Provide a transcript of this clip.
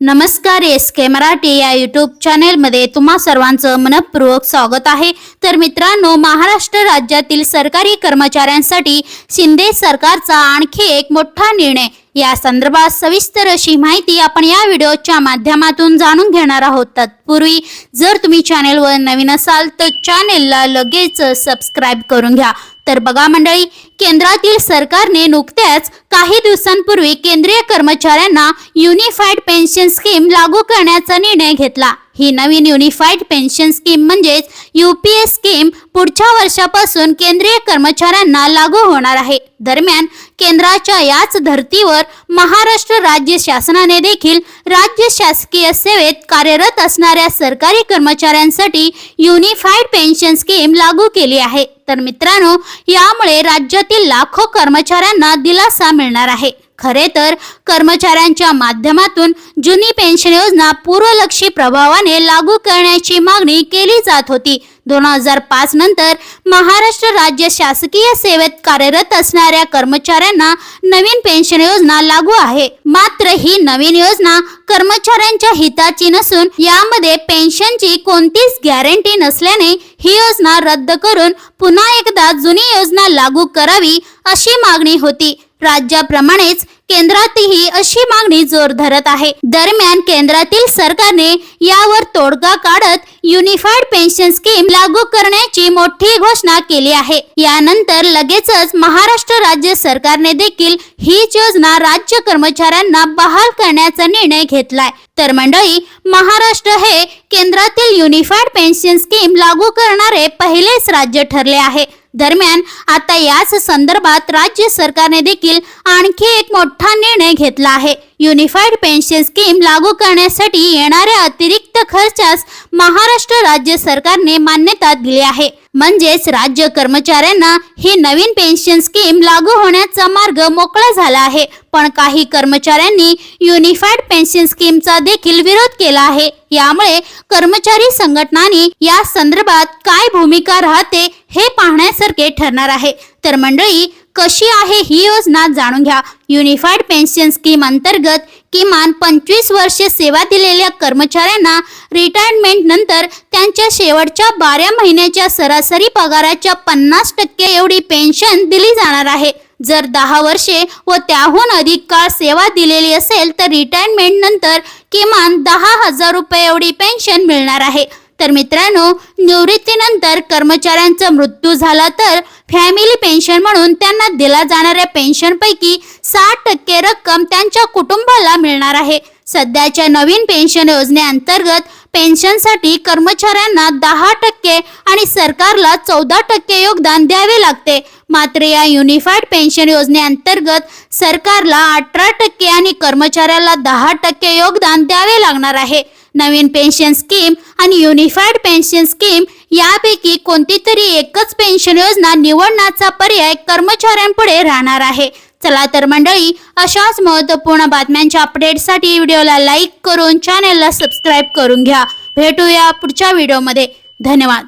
नमस्कार एस के मराठी या युट्यूब चॅनेलमध्ये तुम्हा सर्वांचं मनपूर्वक स्वागत आहे. तर मित्रांनो महाराष्ट्र राज्यातील सरकारी कर्मचाऱ्यांसाठी शिंदे सरकारचा आणखी एक मोठा निर्णय. या संदर्भात सविस्तर अशी माहिती आपण या व्हिडिओच्या माध्यमातून जाणून घेणार आहोत. तत्पूर्वी जर तुम्ही चॅनेलवर नवीन असाल तर चॅनेलला लगेच सबस्क्राईब करून घ्या. तर बघा मंडळी केंद्रातील सरकारने नुकत्याच काही दिवसांपूर्वी केंद्रीय कर्मचाऱ्यांना युनिफाईड पेन्शन स्कीम लागू करण्याचा निर्णय घेतला. ही नवीन युनिफाईड पेन्शन स्कीम म्हणजेच युपीएस स्कीम पुढच्या वर्षापासून केंद्रीय कर्मचाऱ्यांना लागू होणार आहे. दरम्यान केंद्राच्या याच धर्तीवर महाराष्ट्र राज्य शासनाने देखील राज्य शासकीय सेवेत कार्यरत असणाऱ्या सरकारी कर्मचाऱ्यांसाठी युनिफाईड पेन्शन स्कीम लागू केली आहे. तर मित्रांनो यामुळे राज्यातील लाखो कर्मचाऱ्यांना दिलासा मिळणार आहे. खरे तर कर्मचाऱ्यांच्या माध्यमातून जुनी पेन्शन योजना पूर्वलक्षी प्रभावाने लागू करण्याची मागणी केली जात होती. दोन हजार पाच नंतर महाराष्ट्र राज्य शासकीय सेवेत कार्यरत असणाऱ्या कर्मचाऱ्यांना नवीन पेन्शन योजना लागू आहे. मात्र ही नवीन योजना कर्मचाऱ्यांच्या हिताची नसून यामध्ये पेन्शनची कोणतीच गॅरंटी नसल्याने ही योजना रद्द करून पुन्हा एकदा जुनी योजना लागू करावी अशी मागणी होती. राज्याप्रमाणेच केंद्रातही अशी मागणी जोर धरत आहे. दरम्यान केंद्रातील सरकारने यावर तोडगा काढत युनिफाईड पेन्शन स्कीम लागू करण्याची मोठी घोषणा केली आहे. यानंतर लगेचच महाराष्ट्र राज्य सरकारने देखील हीच योजना राज्य कर्मचाऱ्यांना बहाल करण्याचा निर्णय घेतलाय. तर मंडळी महाराष्ट्र हे केंद्रातील युनिफाईड पेन्शन स्कीम लागू करणारे पहिलेच राज्य ठरले आहे. दरम्यान आता याच संदर्भात राज्य सरकारने देखील आणखी एक मोठा निर्णय घेतला आहे. युनिफाईड पेन्शन स्कीम लागू करण्यासाठी येणाऱ्या अतिरिक्त खर्चास महाराष्ट्र राज्य सरकारने मान्यता दिली आहे. म्हणजेच राज्य कर्मचाऱ्यांना ही नवीन पेन्शन स्कीम लागू होण्याचा मार्ग मोकळा झाला आहे. पण काही कर्मचाऱ्यांनी युनिफाईड पेन्शन स्कीमचा देखील विरोध केला आहे. यामुळे कर्मचारी संघटनांनी या संदर्भात काय भूमिका राहते हे पाहण्यासारखे ठरणार आहे. तर मंडळी कशी आहे ही योजना जाणून घ्या. युनिफाईड पेन्शन स्कीम अंतर्गत किमान पंचवीस वर्षे सेवा दिलेल्या कर्मचाऱ्यांना रिटायरमेंट नंतर त्यांच्या शेवटच्या बारा महिन्याच्या सरासरी पगाराच्या पन्नास टक्के एवढी पेन्शन दिली जाणार आहे. जर दहा वर्षे व त्याहून अधिक काळ सेवा दिलेली असेल तर रिटायरमेंट नंतर किमान दहा हजार रुपये एवढी पेन्शन मिळणार आहे. तर मित्रांनो निवृत्तीनंतर कर्मचाऱ्यांचा मृत्यू झाला तर फॅमिली पेन्शन म्हणून त्यांना दिला जाणाऱ्या पेन्शनपैकी साठ टक्के रक्कम त्यांच्या कुटुंबाला मिळणार आहे. सध्याच्या नवीन पेन्शन योजनेअंतर्गत पेन्शनसाठी कर्मचाऱ्यांना दहा टक्के आणि सरकारला चौदा टक्के योगदान द्यावे लागते. मात्र या युनिफाईड पेन्शन योजनेअंतर्गत सरकारला अठरा टक्के आणि कर्मचाऱ्याला दहा टक्के योगदान द्यावे लागणार आहे. नवीन पेन्शन स्कीम आणि युनिफाईड पेन्शन स्कीम यापैकी कोणती तरी एकच पेन्शन योजना निवडण्याचा पर्याय कर्मचाऱ्यांपुढे राहणार आहे. चला तर मंडळी अशाच महत्त्वपूर्ण बातम्यांच्या अपडेटसाठी व्हिडिओला लाईक करून चॅनेलला सबस्क्राईब करून घ्या. भेटूया पुढच्या व्हिडिओमध्ये धन्यवाद.